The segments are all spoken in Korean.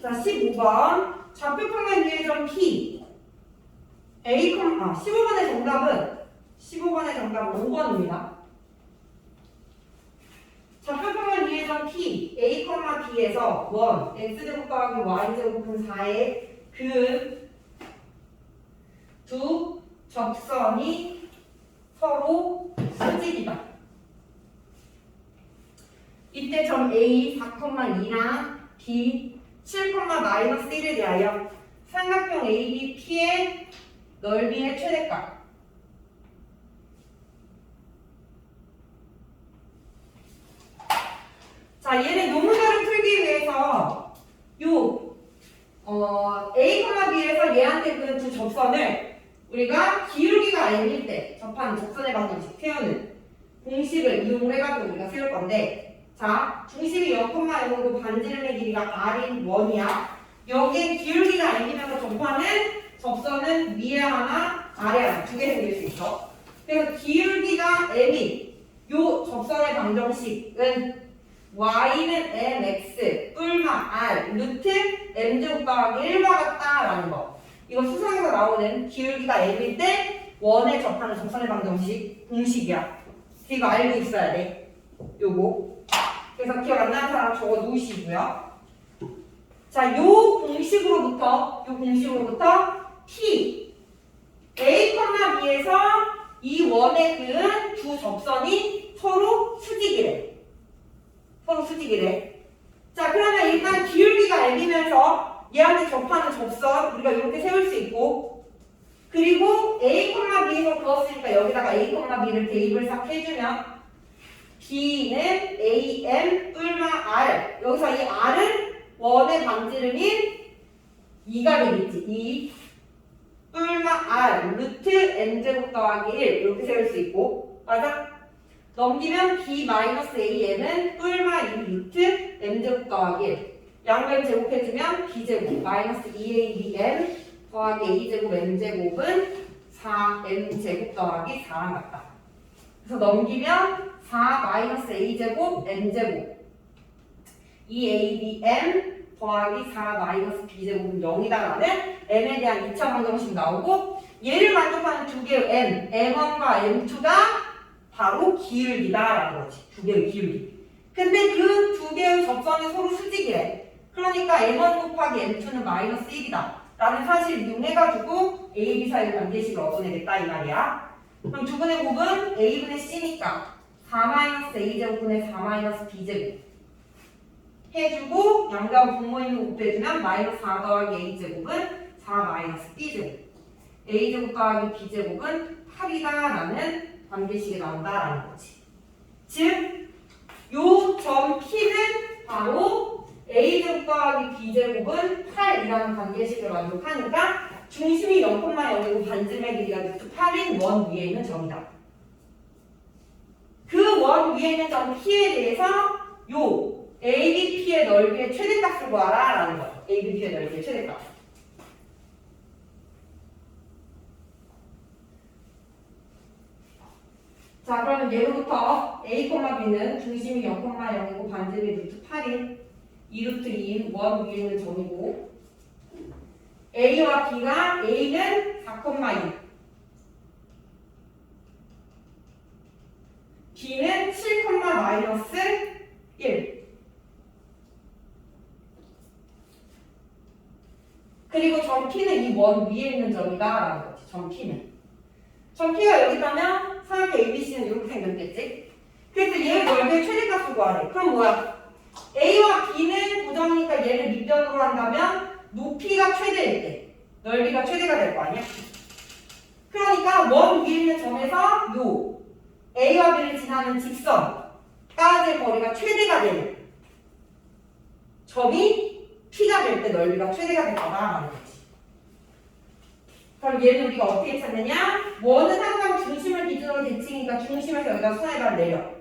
자, 15번. 좌표평면 위의 점 P. A, 아, 15번의 정답은 15번의 정답은 5번입니다. 좌표평면 위의 점 P, A, B에서 1, X제곱 더하기 Y제곱은 4의 그두 접선이 서로 수직이다. 이때 점 A 4,2나 B 7,-1을 대하여 삼각형 ABP의 넓이의 최대값. 자, 얘네 노무사를 풀기 위해서 요 어, A, B에서 얘한테 그두 접선을 우리가 기울기가 M일 때 접하는 접선의 방정식 세우는 공식을 이용해가지고 우리가 세울 건데 자, 중심이 0,0이고 반지름의 길이가 R인 1이야. 여기에 기울기가 M이면서 접하는 접선은 위에 하나, 아래 하나 두 개 생길 수 있어. 그래서 기울기가 M이 요 접선의 방정식은 y는 mx 뿔마 r 루트 m제곱 더하기 1과 같다라는 거. 이거 수상에서 나오는 기울기가 m일 때 원에 접하는 접선의 방정식 공식이야. 이거 알고 있어야 돼. 요거. 그래서 기억 안 나는 사람 적어 놓으시고요. 자, 요 공식으로부터 요 공식으로부터 p a, b에서 이 원에 그은 두 접선이 서로 수직이래. 서로 수직이래. 자, 그러면 일단 기울기가 M이면서 얘한테 접하는 접선 우리가 이렇게 세울 수 있고 그리고 A, B에서 그었으니까 여기다가 A, B를 대입을 싹 해주면 B는 AM 뿔마 R. 여기서 이 R은 원의 반지름인 2가 되겠지. 2 뿔마 R 루트 N제곱 더하기 1 이렇게 세울 수 있고. 맞아? 넘기면 B-AM은 뿔마 2 루트 M제곱 더하기 1 양변 제곱해주면 B제곱 마이너스 2ABM 더하기 A제곱 M제곱은 4M제곱 더하기 4랑 같다. 그래서 넘기면 4 마이너스 A제곱 M제곱 2ABM 더하기 4 마이너스 B제곱은 0이다라는 M에 대한 2차 방정식 나오고 얘를 만족하는 두 개의 M, M1과 M2가 바로 기울기다라는 거지. 두 개의 기울기. 근데 그 두 개의 접선이 서로 수직이래. 그러니까 M1 곱하기 M2는 마이너스 1이다. 라는 사실을 이용해가지고 A, B 사이의 관계식을 얻어내겠다 이 말이야. 그럼 두 분의 곱은 A분의 C니까 4 마이너스 A제곱분의 4 마이너스 B제곱 해주고 양가하고 분모있는 곱해주면 마이너스 4 더하기 A제곱은 4 마이너스 B제곱 A제곱 더하기 B제곱은 8이다 라는 관계식이 나온다라는 거지. 즉, 요 점 P는 바로 A제곱 더하기 B제곱은 8이라는 관계식을 만족하니까 중심이 0,0이고 반지름의 길이가 8인 원 위에 있는 점이다. 그 원 위에 있는 점 P에 대해서 요 ABP의 넓이의 최대값을 구하라 라는 거야. ABP의 넓이의 최대값. 자, 그러면 예로부터 A, B는 중심이 0,0이고 반지름이 루트 8인 2루트 2인 원 위에 있는 점이고 A와 B가 A는 4,2 B는 7, 마이너스 1 그리고 점 P는 이 원 위에 있는 점이다 라는 거지 점 P는 점 P가 여기 있다면 삼각형 ABC는 이렇게 생겼겠지? 그래서 얘의 넓이의 최대값을 구하래. 그럼 뭐야? A와 B는 고정이니까 얘를 밑변으로 한다면 높이가 최대일 때 넓이가 최대가 될 거 아니야? 그러니까 원 위에 있는 점에서 요 A와 B를 지나는 직선까지의 거리가 최대가 되는 점이 P가 될 때 넓이가 최대가 될 거다라는 거지. 그럼 얘는 우리가 어떻게 찾느냐? 원은 항상 중심을 기준으로 대칭이니까 중심에서 여기다 손해를 내려.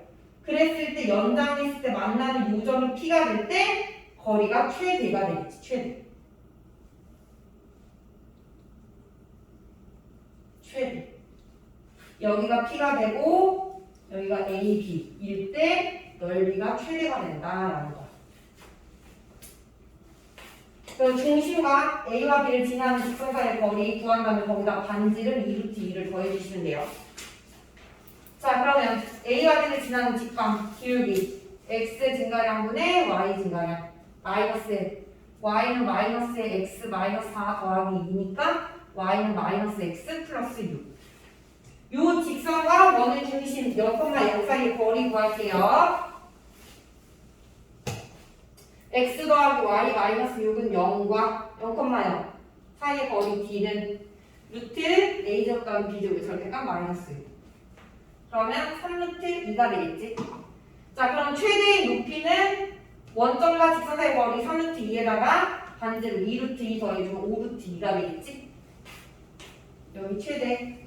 그랬을 때 연장했을 때 만나는 요점이 P가 될 때 거리가 최대가 되겠지. 최대. 최대. 여기가 P가 되고 여기가 A, B일 때 넓이가 최대가 된다라는 거야. 그 중심과 A와 B를 지나는 직선 사이의 거리 구한 다음에 거기다 반지름 2루트 2를 더해주시면 돼요. 자 그러면 A와 B를 지나는 직방 기울기 X 증가량분의 Y 증가량 마이너스 Y는 마이너스 X 마이너스 4 더하기 2니까 Y는 마이너스 X 플러스 6. 요 직선과 원의 중심 0,0 사이의 거리 구할게요. x 더하기 y 마이너스 6은 0과 0,0 사이의 거리 d는 루트 a 제곱더하기 b 제곱의 절대값 마이너스 6 그러면 3루트 2가 되겠지? 자 그럼 최대의 높이는 원점과 직선 사이의 거리 3루트 2에다가 반대로 2루트 2 더해주면 5루트 2가 되겠지? 여기 최대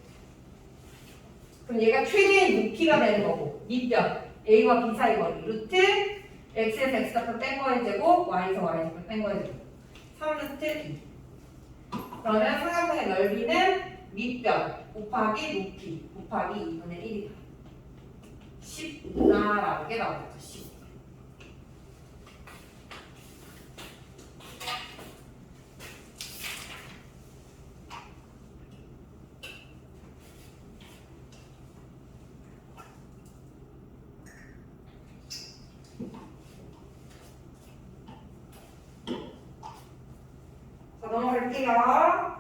그럼 얘가 최대의 높이가 되는 거고 밑변. A와 b 사이 거리 루트 x에서 x 값을 뺀 거의 제곱 y에서 y 값을 뺀 거의 제곱. 3루트 2 그러면 삼각형의 넓이는 밑변 곱하기 높이 곱하기 2분의 1이다. 10이다라는 게 나오겠죠 넘어갈게요.